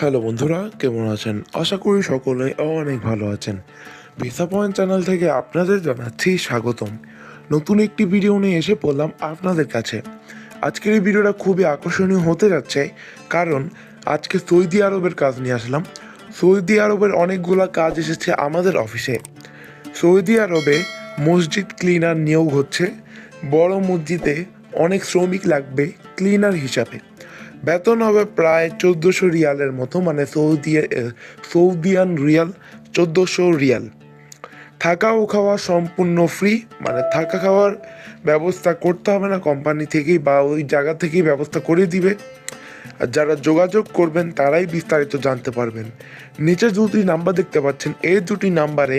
Hello বন্ধুরা, কেমন আছেন? আশা করি সকলে অনেক ভালো আছেন। ভিসা পয়েন্ট চ্যানেল থেকে আপনাদের জানাচ্ছি স্বাগতম। নতুন একটি ভিডিও নিয়ে এসে পড়লাম আপনাদের কাছে। আজকের এই ভিডিওটা খুবই আকর্ষণীয় হতে যাচ্ছে, কারণ আজকে সৌদি আরবের কাজ নিয়ে আসলাম। সৌদি আরবের অনেকগুলো কাজ এসেছে আমাদের অফিসে। সৌদি আরবে মসজিদ ক্লিনার নিয়োগ হচ্ছে, বড় মসজিদে অনেক শ্রমিক লাগবে ক্লিনার হিসাবে। বেতন হবে প্রায় চোদ্দোশো রিয়ালের মতো মানে সৌদি সৌদিয়ান রিয়াল চোদ্দোশো রিয়াল। থাকা ও খাওয়া সম্পূর্ণ ফ্রি মানে থাকা খাওয়ার ব্যবস্থা করতে হবে না কোম্পানি থেকেই বা ওই জায়গা থেকেই ব্যবস্থা করে দিবে। আর যারা যোগাযোগ করবেন, তারাই বিস্তারিত জানতে পারবেন। নিচে দুটি নাম্বার দেখতে পাচ্ছেন। এই দুটি নাম্বারে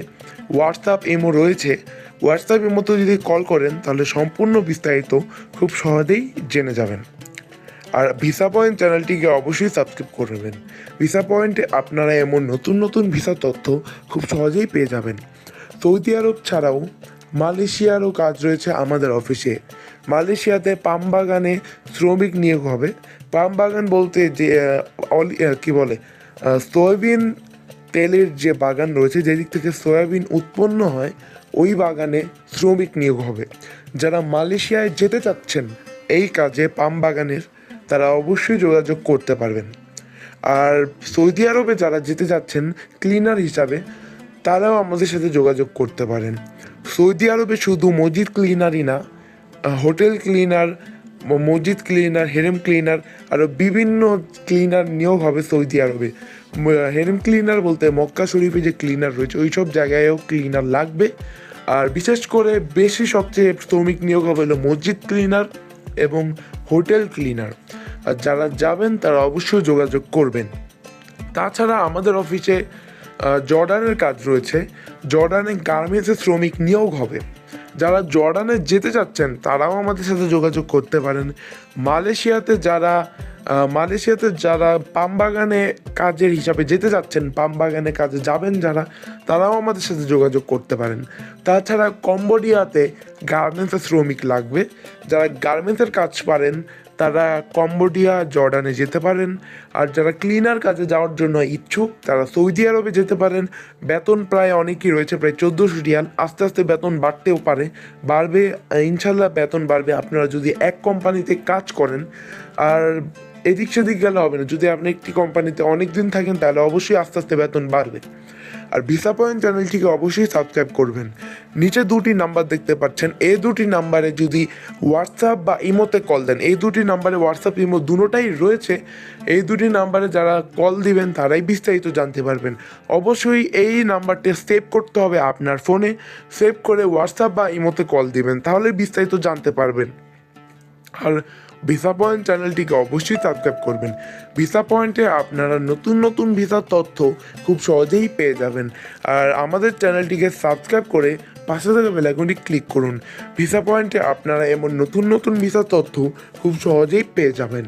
হোয়াটসঅ্যাপ এমও রয়েছে। হোয়াটসঅ্যাপ এমোতে যদি কল করেন, তাহলে সম্পূর্ণ বিস্তারিত খুব সহজেই জেনে যাবেন। আর ভিসা পয়েন্ট চ্যানেলটিকে অবশ্যই সাবস্ক্রাইব করবেন ভিসা পয়েন্টে আপনারা এমন নতুন নতুন ভিসা তথ্য খুব সহজেই পেয়ে যাবেন। সৌদি আরব ছাড়াও মালয়েশিয়ারও কাজ রয়েছে আমাদের অফিসে। মালয়েশিয়াতে পাম বাগানে শ্রমিক নিয়োগ হবে। পাম বাগান বলতে যে কি বলে সয়াবিন তেলের যে বাগান রয়েছে, যেদিক থেকে সয়াবিন উৎপন্ন হয়, ওই বাগানে শ্রমিক নিয়োগ হবে। যারা মালয়েশিয়ায় যেতে চাচ্ছেন, এই কাজে পাম বাগানের তারা অবশ্যই যোগাযোগ করতে পারবেন। আর সৌদি আরবে যারা যেতে যাচ্ছেন ক্লিনার হিসাবে, তারাও আমাদের সাথে যোগাযোগ করতে পারেন। সৌদি আরবে শুধু মসজিদ ক্লিনারই না, হোটেল ক্লিনার মসজিদ ক্লিনার হেরেম ক্লিনার আরও বিভিন্ন ক্লিনার নিয়োগ হবে সৌদি আরবে। হেরেম ক্লিনার বলতে মক্কা শরীফে যে ক্লিনার রয়েছে ওই সব জায়গায়ও ক্লিনার লাগবে। আর বিশেষ করে বেশি সবচেয়ে শ্রমিক নিয়োগ হবে হলো মসজিদ ক্লিনার এবং হোটেল ক্লিনার আর যারা যাবেন, তারা অবশ্যই যোগাযোগ করবেন। তাছাড়া আমাদের অফিসে জর্ডানের কাজ রয়েছে। জর্ডানে গার্মেন্টসের শ্রমিক নিয়োগ হবে। যারা জর্ডানে যেতে চাচ্ছেন, তারাও আমাদের সাথে যোগাযোগ করতে পারেন। মালয়েশিয়াতে যারা মালয়েশিয়াতে যারা পাম বাগানে কাজের হিসাবে যেতে যাচ্ছেন পাম বাগানে কাজে যাবেন যারা, তারাও আমাদের সাথে যোগাযোগ করতে পারেন। তাছাড়া কম্বোডিয়াতে গার্মেন্টসের শ্রমিক লাগবে। যারা গার্মেন্টসের কাজ পারেন তারা কম্বোডিয়া, জর্ডানে যেতে পারেন। আর যারা ক্লিনার কাজে যাওয়ার জন্য ইচ্ছুক, তারা সৌদি আরবে যেতে পারেন। বেতন প্রায় অনেকই রয়েছে, প্রায় চোদ্দোশো রিয়াল। আস্তে আস্তে বেতন বাড়তেও পারে। বাড়বে ইনশাল্লাহ বেতন বাড়বে। আপনারা যদি এক কোম্পানিতে কাজ করেন, আর এদিক সেদিক গেলে হবে না। যদি আপনি একটি কোম্পানিতে অনেক দিন থাকেন, তাহলে অবশ্যই আস্তে আস্তে বেতন বাড়বে। আর ভিসা পয়েন্ট চ্যানেলটিকে অবশ্যই সাবস্ক্রাইব করবেন। নিচে দুটি নাম্বার দেখতে পাচ্ছেন। এই দুটি নাম্বারে যদি হোয়াটসঅ্যাপ বা ইমোতে কল দেন, এই দুটি নাম্বারে হোয়াটসঅ্যাপ ইমো দুটোটাই রয়েছে। এই দুটি নাম্বারে যারা কল দিবেন, তারাই বিস্তারিত জানতে পারবেন। অবশ্যই এই নাম্বারটি সেভ করতে হবে আপনার ফোনে। সেভ করে হোয়াটসঅ্যাপ বা ইমোতে কল দিবেন তাহলে বিস্তারিত জানতে পারবেন। আর ভিসা পয়েন্ট চ্যানেলটিকে অবশ্যই সাবস্ক্রাইব করবেন। ভিসা পয়েন্টে আপনারা নতুন নতুন ভিসার তথ্য খুব সহজেই পেয়ে যাবেন। আর আমাদের চ্যানেলটিকে সাবস্ক্রাইব করে পাশে থাকা বেলাইকনটি ক্লিক করুন। ভিসা পয়েন্টে আপনারা এমন নতুন নতুন ভিসার তথ্য খুব সহজেই পেয়ে যাবেন।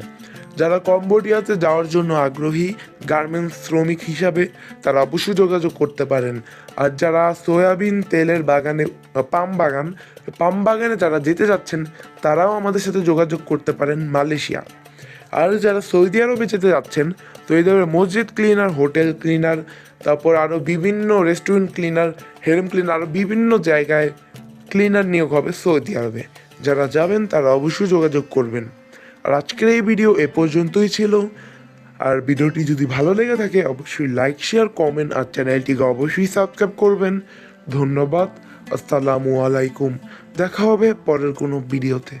যারা কম্বোডিয়াতে যাওয়ার জন্য আগ্রহী গার্মেন্টস শ্রমিক হিসাবে তারা অবশ্যই যোগাযোগ করতে পারেন। আর যারা সয়াবিন তেলের বাগানে, পাম বাগান, পাম বাগানে যারা যেতে যাচ্ছেন, তারাও আমাদের সাথে যোগাযোগ করতে পারেন মালয়েশিয়া। আর যারা সৌদি আরবে যেতে যাচ্ছেন সৌদি আরবে মসজিদ ক্লিনার, হোটেল ক্লিনার, তারপর আরও বিভিন্ন রেস্টুরেন্ট ক্লিনার, হেরেম ক্লিনার আরও বিভিন্ন জায়গায় ক্লিনার নিয়োগ হবে সৌদি আরবে। যারা যাবেন, তারা অবশ্যই যোগাযোগ করবেন। আর আজকের এই ভিডিও এ পর্যন্তই ছিল। আর ভিডিওটি যদি ভালো লেগে থাকে, অবশ্যই লাইক শেয়ার কমেন্ট আর চ্যানেলটিকে অবশ্যই সাবস্ক্রাইব করবেন। ধন্যবাদ। আসসালামু আলাইকুম। দেখা হবে পরের কোনো ভিডিওতে